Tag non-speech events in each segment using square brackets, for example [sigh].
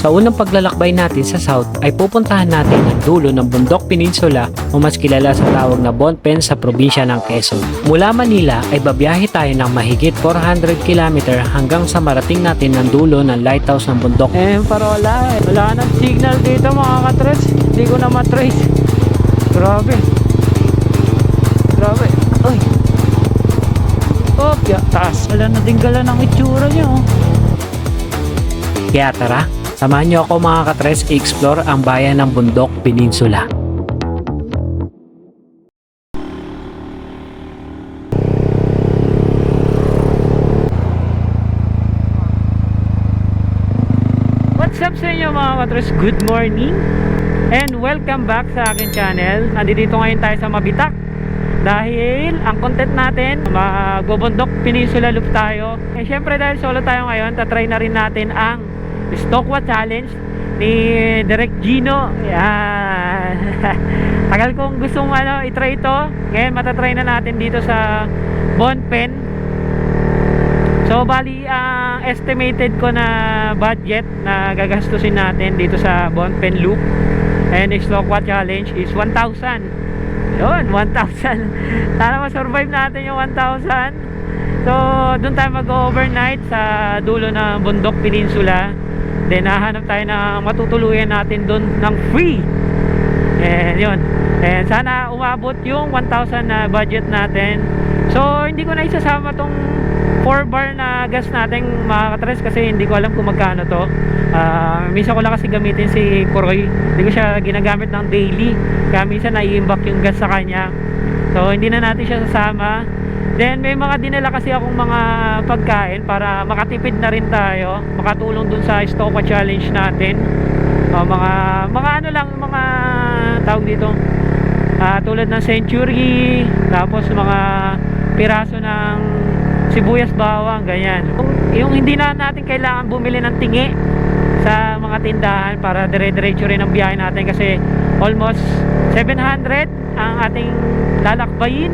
Sa unang paglalakbay natin sa south ay pupuntahan natin ang dulo ng Bundok Peninsula o mas kilala sa tawag na Bonpen sa probinsya ng Quezon. Mula Manila ay babiyahe tayo ng mahigit 400 km hanggang sa marating natin ang dulo ng lighthouse ng bundok. Eh, parola eh. Wala nang signal dito mga katres. Hindi ko na matrace. Grabe. Grabe. Ay. Oh, kaya taas. Wala na din gala ng itsura niyo. oh. Kaya tara, samahan niyo ako mga katres i-explore ang bayan ng Bundok Peninsula. What's up sa inyo mga katres? Good morning and welcome back sa akin channel. Nandito ngayon tayo sa Mabitak dahil ang content natin magbubundok Peninsula Loop tayo. Eh syempre dahil solo tayo ngayon, tatry na rin natin ang Stokwa Challenge ni Direk Gino. Yan. [laughs] Tagal kong gustong ano, itry ito. Ngayon matatry na natin dito sa Bonpen. So bali ang estimated ko na budget na gagastusin natin dito sa Bonpen Loop and Stokwa Challenge is 1,000. Yun, 1,000. Sana [laughs] ma-survive natin yung 1,000. So, doon tayo mag-overnight sa dulo ng Bundok Peninsula. Then, hahanap tayo ng matutuluyan natin doon ng free. And yun. And sana umabot yung 1,000 na budget natin. So, hindi ko na isasama tong 4 bar na gas natin mga katres kasi hindi ko alam kung magkano to. Ah, minsan ko lang kasi gamitin si Kuroy. Hindi ko siya ginagamit ng daily. Kaya minsan nai-imbak yung gas sa kanya. So, hindi na natin siya sasama. Then, may mga dinala kasi akong mga pagkain para makatipid na rin tayo. Makatulong dun sa Stokwa Challenge natin. O, mga, mga ano lang, mga tawag dito. Ah, tulad ng century, tapos mga piraso ng sibuyas bawang, ganyan. Yung, yung hindi na natin kailangan bumili ng tingi sa mga tindahan para dire-diretso rin ang biyahe natin kasi almost 700 ang ating lalakbayin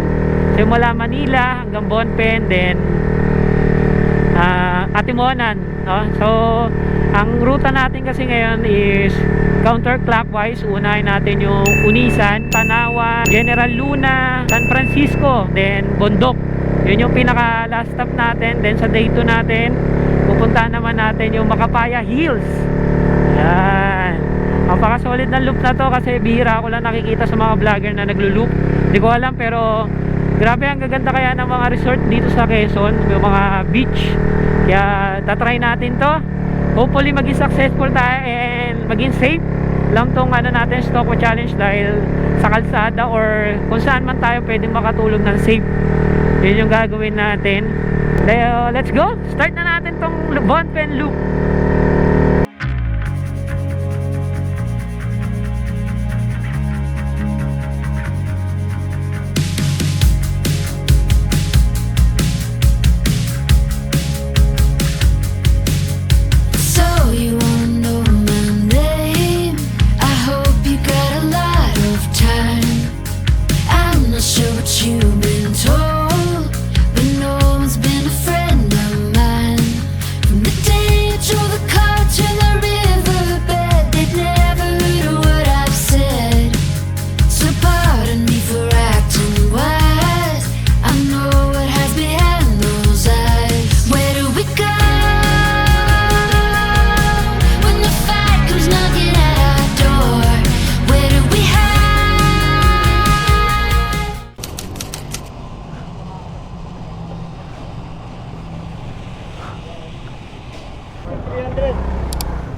simula Manila hanggang Bonpen then ah Atimonan no? so ang ruta natin kasi ngayon is counterclockwise. Unahin natin yung Unisan, Tanawan, General Luna, San Francisco then Bondok yun yung pinaka last stop natin. Then sa day 2 natin pupuntahan naman natin yung Makapaya Hills. Yan. Napaka solid ng loop na to kasi bihira ako lang nakikita sa mga vlogger na naglo-loop. Hindi ko alam pero grabe ang gaganda kaya ng mga resort dito sa Quezon, yung mga beach. Kaya tatry natin to. Hopefully maging successful tayo and maging safe lang tong ano natin Stokwa Challenge dahil sa kalsada or kung saan man tayo pwedeng makatulog ng safe. Yun yung gagawin natin. Kaya, let's go! Start na natin tong Bonpen Loop.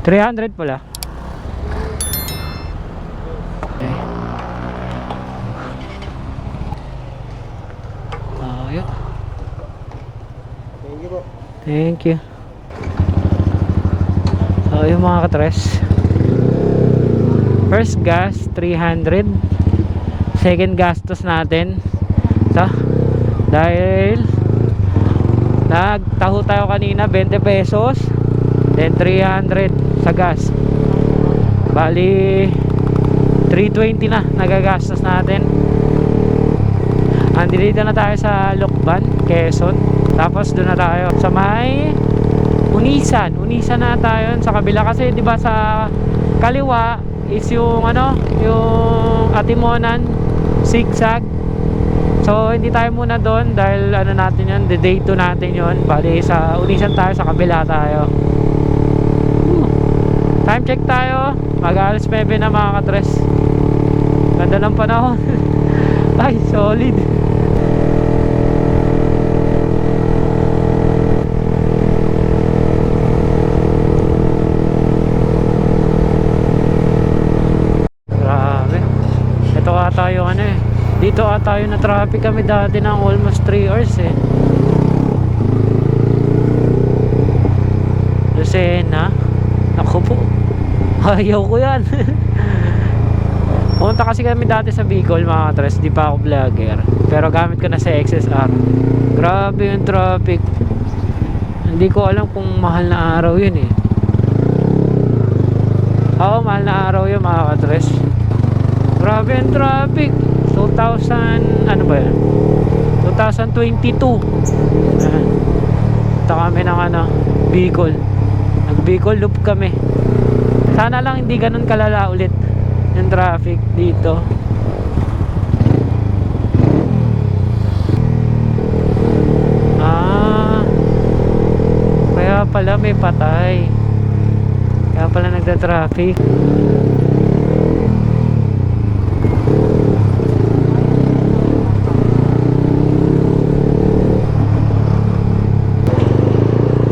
300 pala. Ah, yun. Thank you po. Thank you. So, yung mga katres. First gas, 300. Second gastos natin. So, dahil nagtaho tayo kanina, 20 pesos. Then, 300 sa gas. Bali, 320 na nagagastos natin. Andito na tayo sa Lokban, Quezon. Tapos doon na tayo sa may Unisan. Unisan na tayo sa kabila kasi 'di ba sa kaliwa is yung ano, yung Atimonan zigzag. So hindi tayo muna doon dahil ano natin 'yon, the day 2 natin 'yon. Bali sa Unisan tayo sa kabila tayo. Time check tayo. Mag-alas 9 na mga katres. Ganda ng panahon. [laughs] Ay, solid. Grabe. Ito ata yung ano eh. Dito ata yung na traffic kami dati ng almost 3 hours eh. Lucena. Po. Ayaw ko yan. Pumunta kasi kami dati sa Bicol mga katres. Di pa ako vlogger. Pero gamit ko na sa XSR. Grabe yung traffic. Hindi ko alam kung mahal na araw yun eh. Oo, mahal na araw yun mga katres. Grabe yung traffic. 2000, ano ba yan? 2022. Ayan. Punta kami ng ano, Bicol. Nag Bicol loop kami. Sana lang hindi ganun kalala ulit yung traffic dito. Ah. Kaya pala may patay. Kaya pala nagda-traffic.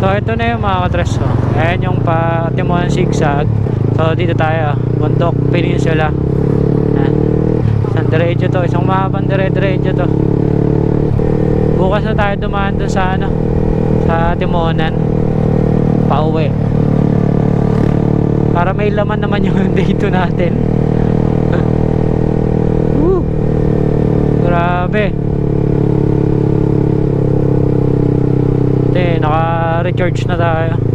So ito na yung mga katres oh. Ayan yung Patimuan Zigzag. So dito tayo, Bundok Peninsula. Ayan. Isang diretso to, isang mahabang dire-diretso to. Bukas na tayo dumaan dun sa ano, sa Timonan. Pauwi. Para may laman naman yung [laughs] day 2 natin. [laughs] Woo! Grabe. Hindi, naka-recharge na tayo.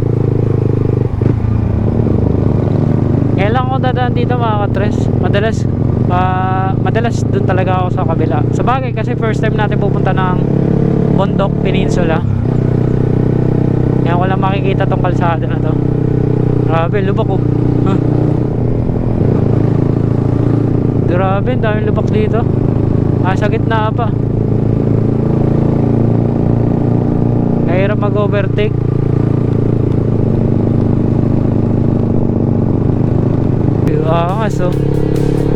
Lang ako dadaan dito mga katres. Madalas, ah, madalas dun talaga ako sa kabila. Sa bagay kasi first time natin pupunta ng Bondok Peninsula. Kaya ko lang makikita tong kalsada na to. Grabe, lubak ko. Huh. Grabe, daming lubak dito. Ah, sa gitna pa. Mahirap mag-overtake. Oo nga, so.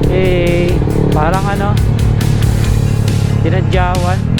Eh, parang ano, dinadyawan.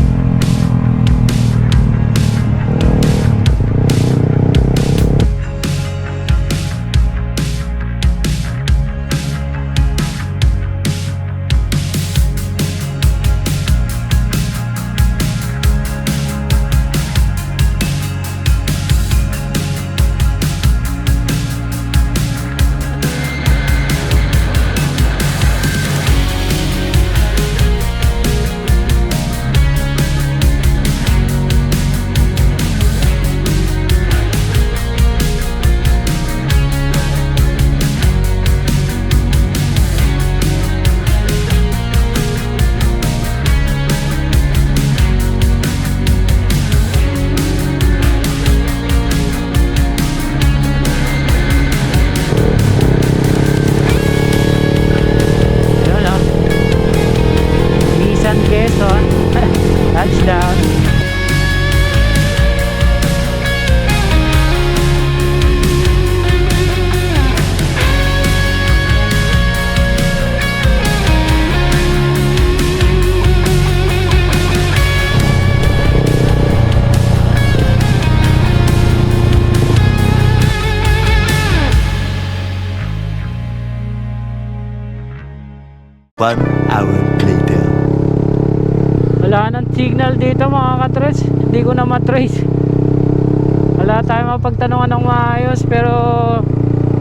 Tayong mapagtanungan ng maayos pero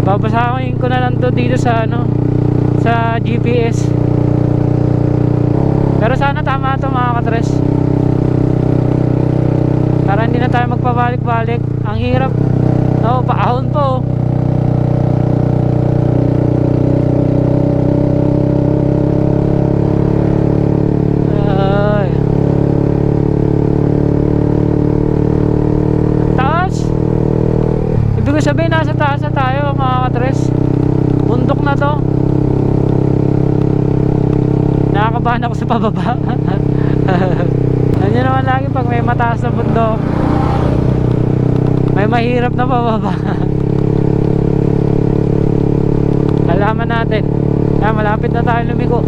babasahin ko na lang to dito sa ano sa GPS. Pero sana tama to mga katres. Para hindi na tayo magpabalik-balik. Ang hirap. Oh, paahon po. Ay. Taas. Grabe, nasa taas na tayo mga katres. Bundok na to. Nakakabahan ako sa pababa. [laughs] Niyo naman lagi pag may mataas na bundok, may mahirap na pababa. [laughs] Alaman natin. Ah, malapit na tayo lumiko.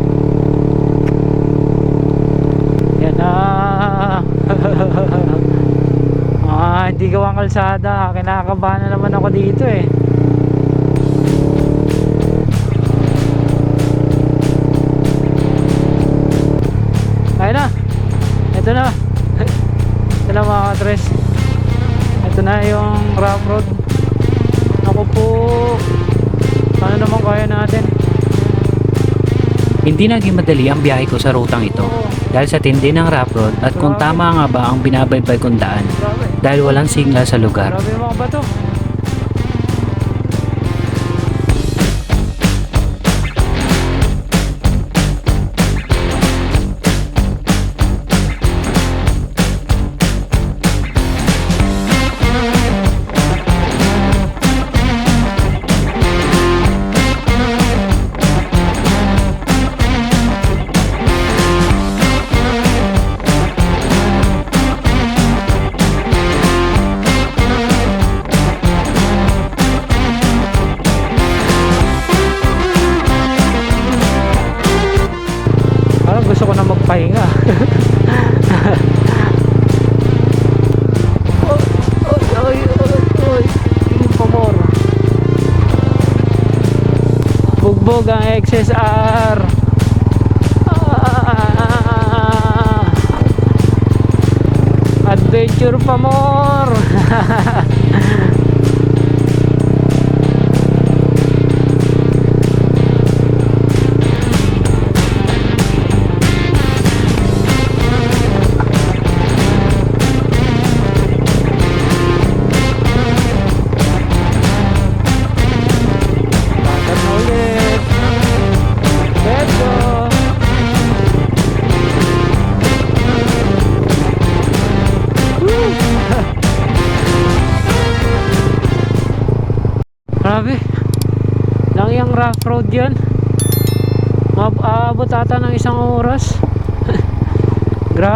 Yan na. Hindi gawang kalsada. Kinakabahan na naman ako dito eh. Ayun na. Ito na. [laughs] Ito na mga katres. Ito na yung rough road. Ako po. Ano naman kaya natin? Hindi naging madali ang biyahe ko sa rutang ito dahil sa tindi ng rough road at kung tama nga ba ang binabaybay kong daan. Dahil walang signal sa lugar. Grabe mga bato.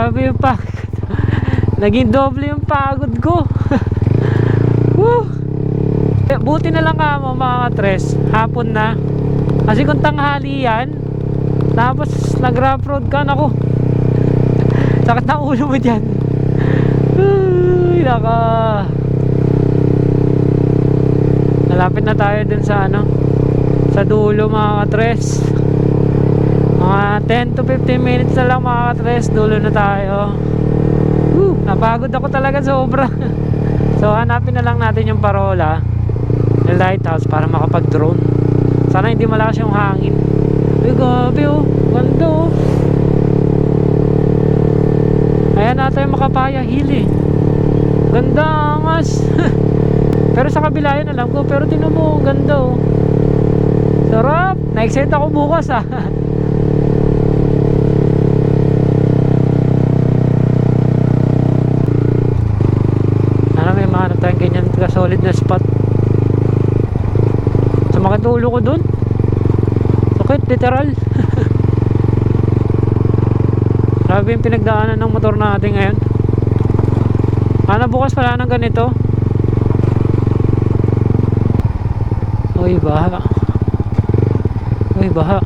Grabe yung pagod. [laughs] Naging doble yung pagod ko. [laughs] Woo! Eh, Buti na lang nga mo mga tres, hapon na. Kasi kung tanghali yan, tapos nag-rough road ka, naku. [laughs] Sakit na ulo mo dyan. Ay, naka. Malapit na tayo dun sa ano, sa dulo mga katres. Mga 10 to 15 minutes na lang mga katres, dulo na tayo. Woo, napagod ako talaga sobra. [laughs] so hanapin na lang natin yung parola ng lighthouse para makapag-drone. Sana hindi malakas yung hangin. Uy, gabi oh. Ganda oh. Ayan natin yung Makapaya Hill eh. Ganda angas. [laughs] pero sa kabila yun alam ko. Pero tinan mo, ganda oh. Sarap. Na-excite ako bukas ah. [laughs] Sana may mahanap tayong ganyan ka-solid na spot. Sumakit ulo ko dun. Sakit, literal. [laughs] Grabe yung pinagdaanan ng motor natin ngayon. Sana bukas pala ng ganito. Uy, baha. Uy, baha.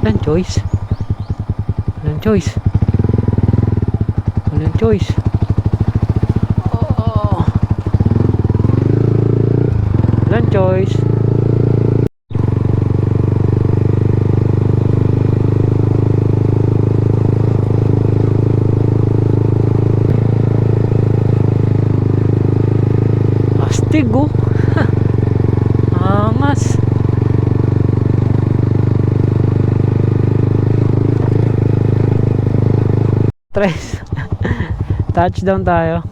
Walang choice. Walang choice. Walang choice. Oh. Walang choice. Astig oh. [laughs] Angas. Tres. [laughs] Touchdown tayo.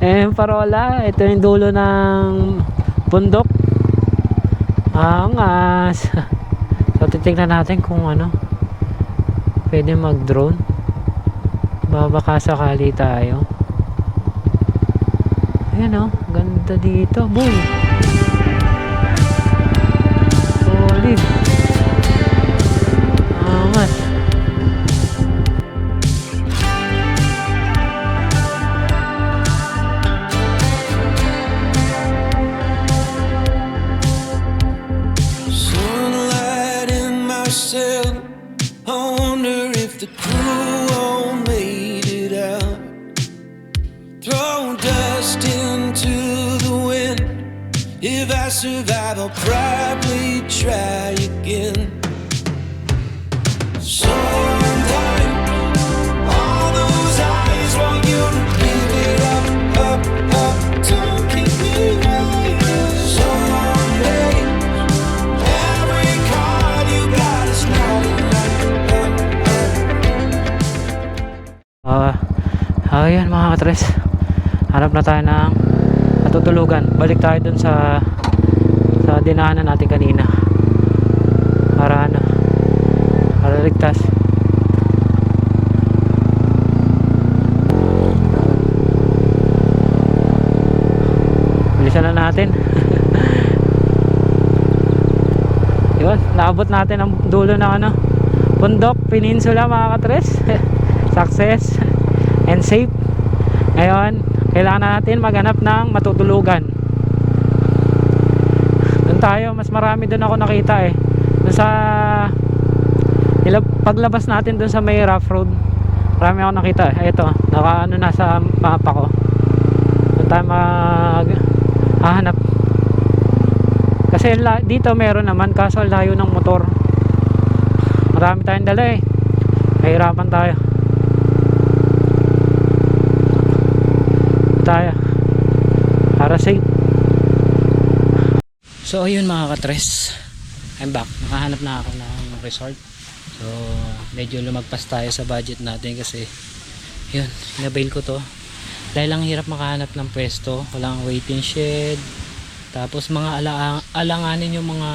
Eh, parola, ito yung dulo ng bundok. Angas. [laughs] So, titignan natin kung ano. Pwede mag-drone. Babaka sakali tayo. Ayan oh, ganda dito. Boom! Ayan mga katres. Hanap na tayo ng matutulugan. Balik tayo dun sa sa dinaanan natin kanina. Para ano? Para ligtas. Bilisan na natin. [laughs] Yun, naabot natin ang dulo ng ano, Bundok Peninsula mga katres. [laughs] Success and safe. Ngayon, kailangan na natin maghanap ng matutulugan. Doon tayo, mas marami doon ako nakita eh. Doon sa paglabas natin doon sa may rough road. Marami ako nakita eh. Ito, naka ano na sa mapa ko. Doon tayo mag hahanap. Kasi dito meron naman kaso layo ng motor. Marami tayong dala eh. Nahirapan tayo. Tayo. Para safe. So ayun mga katres. I'm back. Nakahanap na ako ng resort. So medyo lumagpas tayo sa budget natin kasi yun inabail ko to. Dahil lang hirap makahanap ng pwesto. Walang waiting shed. Tapos mga ala alanganin yung mga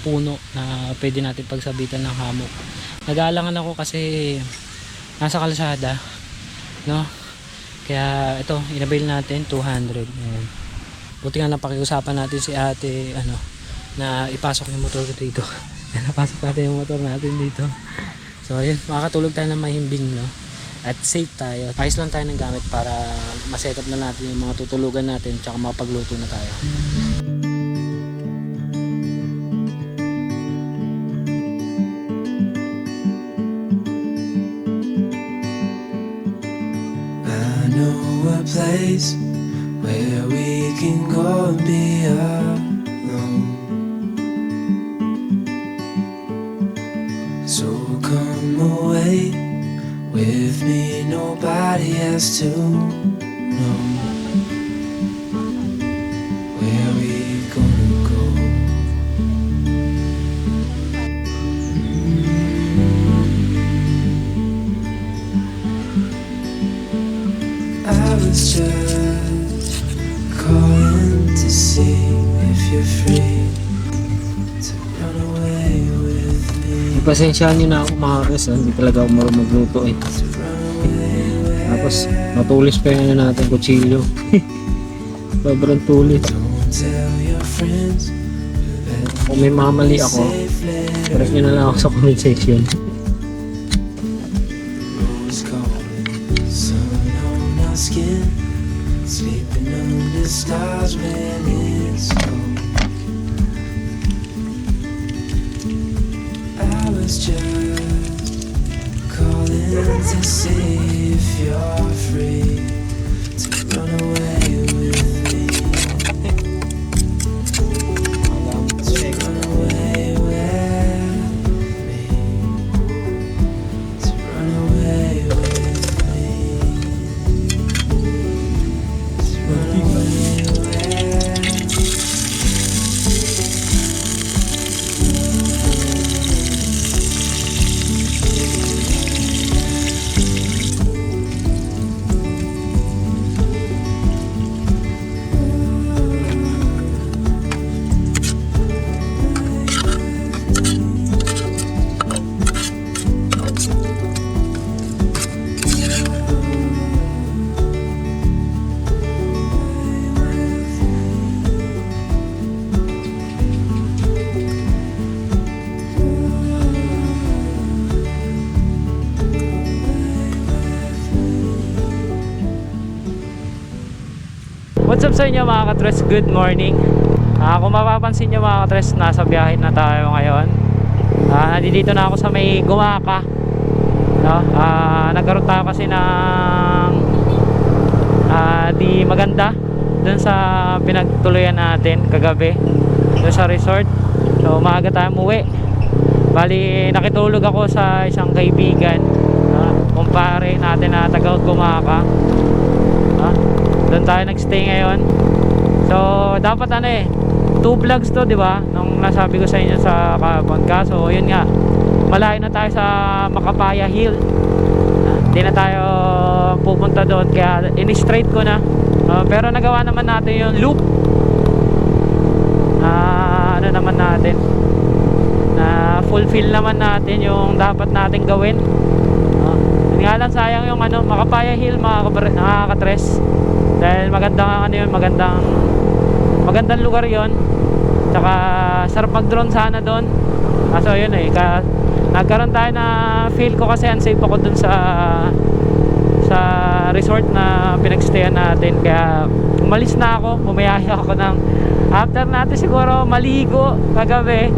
puno na pwede natin pagsabitan ng hammock nag-aalangan ako kasi nasa kalsada no kaya ito, inabail natin 200. Ayan. Buti nga napakiusapan natin si ate ano na ipasok yung motor ko dito. [laughs] Napasok natin yung motor natin dito. So ayun, makakatulog tayo ng mahimbing no. At safe tayo. Ayos lang tayo ng gamit para maset up na natin yung mga tutulugan natin tsaka makapagluto na tayo. I place where we can go and be alone. So come away with me, nobody has to know where we gonna go. I was just me. Pasensyahan nyo na ako mga res, ah. hindi talaga ako marunong magluto eh. Tapos matulis pa yung ano natin, kutsilyo. [laughs] Sobrang tulis. Kung may mamali ako, correct nyo na lang ako sa comment section. I was just calling to see if you're free to run away What's up sa inyo mga katres? Good morning. Ah, kung mapapansin nyo mga katres, nasa biyahe na tayo ngayon. Ah, nandito na ako sa may Gumaka. No? Ah, nagkaroon tayo kasi ng ah, di maganda dun sa pinagtuluyan natin kagabi. doon sa resort. So maaga tayo umuwi. Bali, nakitulog ako sa isang kaibigan. Uh, kumpare natin na taga Gumaka. Doon tayo nagstay ngayon. So, dapat ano eh, two vlogs to, di ba? Nung nasabi ko sa inyo sa kahapon. Kaso, yun nga, malayo na tayo sa Makapaya Hill. Hindi na tayo pupunta doon, kaya in-straight ko na. Ah, pero nagawa naman natin yung loop. Ah, ano naman natin? Na fulfill naman natin yung dapat natin gawin. Yun nga lang sayang yung ano, Makapaya Hill mga nakakatres. Dahil magandang ano yun, magandang magandang lugar yon Tsaka sarap mag-drone sana doon. Kaso yun eh, ka, nagkaroon tayo na feel ko kasi unsafe ako dun sa sa resort na pinagstayan natin kaya umalis na ako bumiyaya ako ng after natin siguro maligo kagabi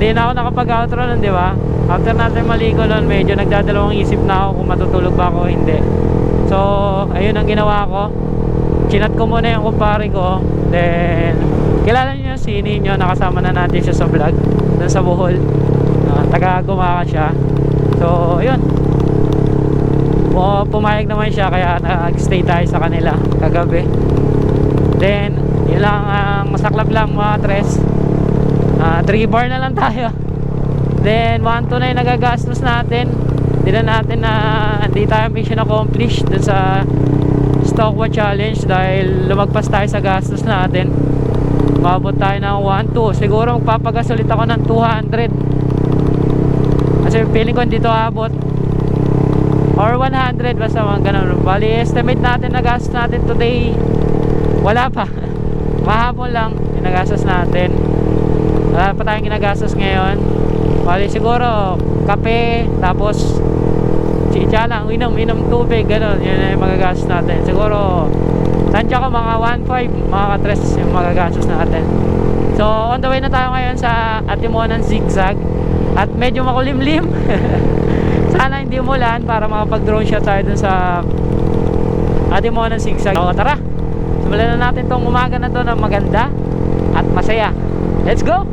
hindi na ako nakapag-outro nun, di ba? After natin maligo nun, medyo nagdadalawang isip na ako kung matutulog ba ako hindi. So, ayun ang ginawa ko. Chinat ko muna yung kumpare ko. Then, kilala niyo si Ninyo, nakasama na natin siya sa vlog. Doon sa Bohol. Uh, taga gumaka siya. So, ayun. O, pumayag naman siya, kaya nag-stay tayo sa kanila kagabi. Then, yun lang ang masaklap lang mga tres. Ah, 3 bar na lang tayo. Then 1 to na yung nagagastos natin. Hindi na natin na hindi tayo mission accomplished dun sa Stockwatch Challenge dahil lumagpas tayo sa gastos natin. Mabot tayo ng 1 2. Siguro magpapagas ulit ako ng 200. Kasi feeling ko hindi to abot. Or 100 basta mga ganun. Bali estimate natin na gastos natin today. Wala pa. [laughs] Mahapon lang yung nagastos natin. Wala pa tayong ginagastos ngayon. Bali siguro kape tapos chicha lang, inom, inom tubig, gano'n. Yun na yung magagastos natin. Siguro tansya ko mga 1.5 mga katres yung magagastos natin. So on the way na tayo ngayon sa Atimonan Zigzag at medyo makulimlim. [laughs] Sana hindi umulan para makapag-drone shot tayo dun sa Atimonan Zigzag. So tara, simulan na natin tong umaga na to na maganda at masaya. Let's go!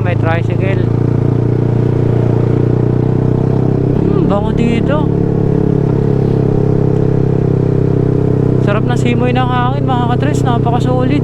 May tricycle Hmm, bango dito. Sarap na simoy ng hangin mga katres, napakasulit.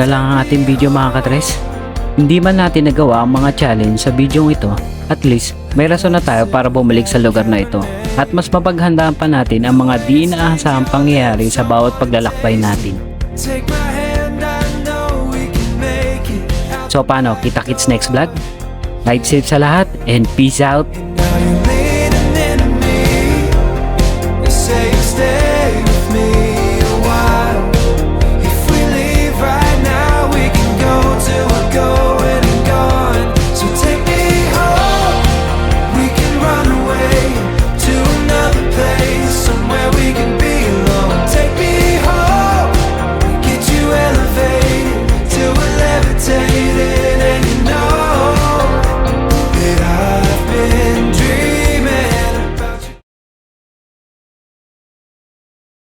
na lang ang ating video mga katres. Hindi man natin nagawa ang mga challenge sa video ito, at least may rason na tayo para bumalik sa lugar na ito. At mas mapaghandaan pa natin ang mga di inaasahang pangyayari sa bawat paglalakbay natin. So paano, kita-kits next vlog? Night safe sa lahat and peace out!